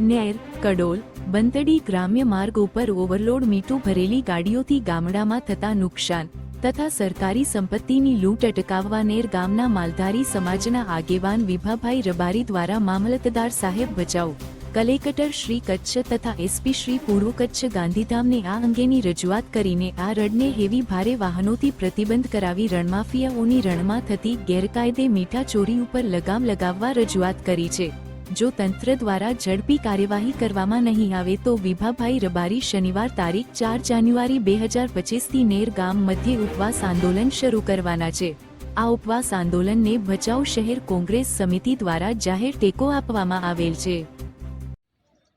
નેર, કડોલ, બંતડી ગ્રામ્ય માર્ગ ઉપર ઓવરલોડ મીઠું ભરેલી ગાડીઓથી ગામડામાં થતા નુકસાન તથા સરકારી સંપત્તિની લૂંટ અટકાવવા નેર ગામના માલધારી સમાજના આગેવાન વિભાભાઈ રબારી દ્વારા મામલતદાર સાહેબ બચાવ કલેક્ટર શ્રી કચ્છ તથા એસપી શ્રી પૂર્વ કચ્છ ગાંધીધામને આ અંગેની રજૂઆત કરીને આ રડને હેવી ભારે વાહનોથી પ્રતિબંધ કરાવી રણમાફિયાઓની રણમાં થતી ગેરકાયદે મીઠા ચોરી ઉપર લગામ લગાવવા રજૂઆત કરી છે. જો તંત્ર દ્વારા ઝડપી કાર્યવાહી કરવામાં નહીં આવે તો વિભાભાઈ રબારી શનિવાર તારીખ ચાર જાન્યુઆરી બે હજાર પચીસથી નેર ગામ મધ્યે ઉપવાસ આંદોલન શરૂ કરવાના છે. આ ઉપવાસ આંદોલનને ભચાઉ શહેર કોંગ્રેસ સમિતિ દ્વારા જાહેર ટેકો આપવામાં આવેલ છે.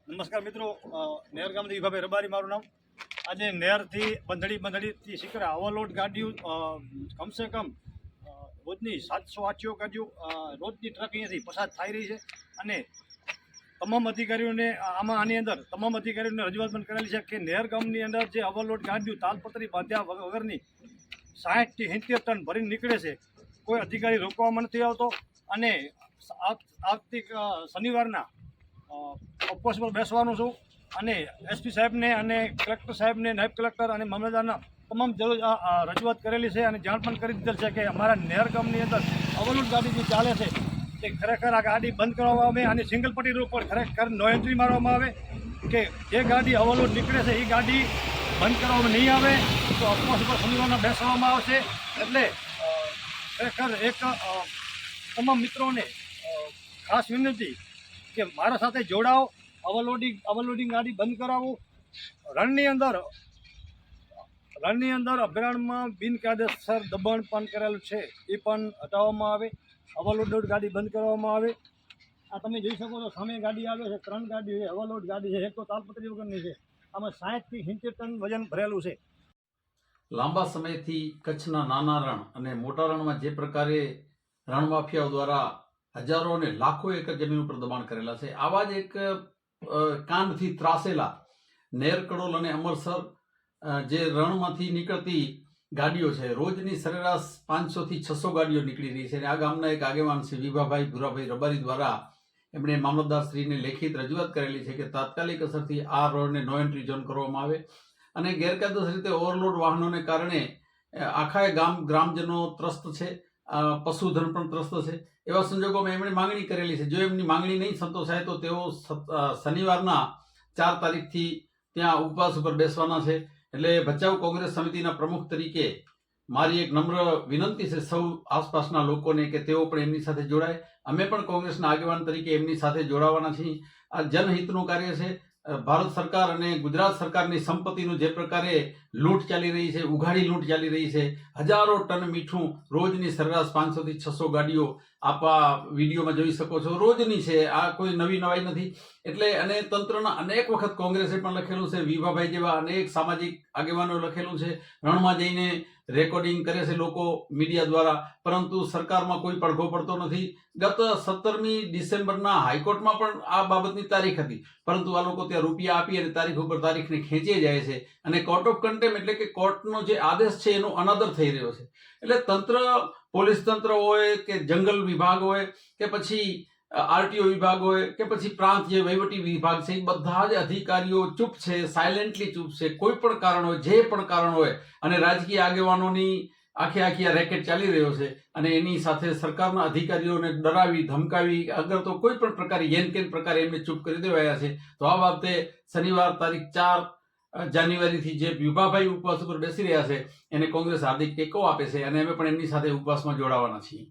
નમસ્કાર મિત્રો નેર ગામથી વિભાભાઈ રબારી મારું નામ. આજે નેરથી બંધડી બંધડીથી શીખરા ઓવરલોડ ગાડીઓ કમસે કમ રોજની સાતસો આઠસો કાજુ રોજની ટ્રક અહીંયાથી પસાર થઈ રહી છે અને તમામ અધિકારીઓને આમાં આની અંદર તમામ અધિકારીઓને રજૂઆત પણ કરેલી છે કે નહેર ગામની અંદર જે ઓવરલોડ ગાડીઓ, તાલપત્રી બાંધ્યા વગરની સાહીઠથી સિત્તેર ટન ભરીને નીકળે છે, કોઈ અધિકારી રોકવામાં નથી આવતો. અને આવ- આવતી શનિવારના ઉપવાસ પર બેસવાનું છું. અને એસપી સાહેબને અને કલેક્ટર સાહેબને, નાયબ કલેક્ટર અને મામલતદારના તમામ રજૂઆત કરેલી છે અને જાણ પણ કરી દીધેલ છે કે અમારા નહેર ગામની અંદર અવલુટ ગાડી જે ચાલે છે, તે ખરેખર આ ગાડી બંધ કરવામાં આવે અને સિંગલ પટ્ટી રોડ પર ખરેખર નો એન્ટ્રી મારવામાં આવે કે જે ગાડી અવલોડ નીકળે છે, એ ગાડી બંધ કરવામાં નહીં આવે તો ઉપવાસ ઉપર શનિવારના બેસવામાં આવશે. એટલે ખરેખર એક તમામ મિત્રોને ખાસ વિનંતી કે મારા સાથે જોડાઓ ઓવરલોડિંગ ઓવરલોડિંગ ગાડી બંધ કરાવો. રણની અંદર રણની અંદર અભયારણ્યમાં બિનકાયદેસર દબાણ પણ કરેલું છે. એ પણ હટાવવામાં આવે. ઓવરલોડ ગાડી બંધ કરવામાં આવે. આ તમે જોઈ શકો છો, સામે ગાડી આવે છે, ત્રણ ગાડી છે ઓવરલોડ ગાડી છે, એક તો તાલપત્રી વગરની છે. આમાં સાઠથી સિત્તેર ટન વજન ભરેલું છે. લાંબા સમયથી કચ્છના નાના રણ અને મોટા રણમાં જે પ્રકારે રણ માફિયાઓ દ્વારા હજારો અને લાખો એકર જમીન ઉપર દબાણ કરેલા છે. આવા જ એક કાનથી ત્રાસેલા નેર કડોલ અને અમરસર જે રણમાંથી નીકળતી ગાડીઓ છે, રોજની સરેરાશ પાંચસો થી છસો ગાડીઓ નીકળી રહી છે અને આ ગામના એક આગેવાન શ્રી વિભાભાઈ ભુરાભાઈ રબારી દ્વારા એમણે મામલતદારશ્રીને લેખિત રજૂઆત કરેલી છે કે તાત્કાલિક અસરથી આ રોડને નો એન્ટ્રી ઝોન કરવામાં આવે અને ગેરકાયદેસર રીતે ઓવરલોડ વાહનોને કારણે આખા ગામ ગ્રામજનો ત્રસ્ત છે પશુધન પણ ત્રસ્ત છે. એવા સંજોગોમાં એમણે માંગણી કરેલી છે. જો એમની માંગણી નહીં સંતોષાય તો તેઓ શનિવારના ચાર તારીખથી ત્યાં ઉપવાસ ઉપર બેસવાના છે. એટલે ભચાઉ કોંગ્રેસ સમિતિના પ્રમુખ તરીકે મારી એક નમ્ર વિનંતી છે સૌ આસપાસના લોકોને કે તેઓ પણ એમની સાથે જોડાય. અમે પણ કોંગ્રેસના આગેવાન તરીકે એમની સાથે જોડાવાના છીએ. આ જનહિતનું કાર્ય છે. ભારત સરકાર અને ગુજરાત સરકારની સંપત્તિનું જે પ્રકારે લૂંટ ચાલી રહી છે, ઉઘાડી લૂંટ ચાલી રહી છે. હજારો ટન મીઠું રોજની સરેરાશ પાંચસોથી છસો ગાડીઓ આપા વિડીયોમાં જોઈ શકો છો. રોજની છે, આ કોઈ નવી નવાઈ નથી. એટલે અને તંત્રના અનેક વખત કોંગ્રેસે પણ લખેલું છે વિભાભાઈ જેવા અનેક સામાજિક આગેવાનો લખેલું છે, રણમાં જઈને રેકોર્ડિંગ કરે છે લોકો મીડિયા દ્વારા, પરંતુ સરકારમાં કોઈ પડઘો પડતો નથી. ગત સત્તરમી ડિસેમ્બરના હાઈકોર્ટમાં પણ આ બાબતની તારીખ હતી. પરંતુ આ લોકો ત્યાં રૂપિયા આપી અને તારીખ ઉપર તારીખને ખેંચી જાય છે. અને કોર્ટ ઓફ કન્ટેમ એટલે કે કોર્ટનો જે આદેશ છે એનો અનાદર થઈ રહ્યો છે. એટલે તંત્ર, પોલીસ તંત્ર હોય કે જંગલ વિભાગ હોય કે પછી આરટીઓ વિભાગ હોય કે પછી પ્રાંત જે વહીવટી વિભાગ છે, એ બધા જ અધિકારીઓ ચૂપ છે સાયલેન્ટલી ચૂપ છે. કોઈ પણ કારણ હોય, જે પણ કારણ હોય, અને રાજકીય આગેવાનોની આખી આખી આ રેકેટ ચાલી રહ્યો છે અને એની સાથે સરકારના અધિકારીઓને ડરાવી, ધમકાવી, અગર તો કોઈ પણ પ્રકારે યેન કેન પ્રકારે એમને ચૂપ કરી દેવાયા છે. તો આ બાબતે શનિવાર તારીખ ચાર જાન્યુઆરીથી જે વિભાભાઈ ઉપવાસ ઉપર બેસી રહ્યા છે, એને કોંગ્રેસ હાર્દિક ટેકો આપે છે અને અમે પણ એમની સાથે ઉપવાસમાં જોડાવાના છીએ.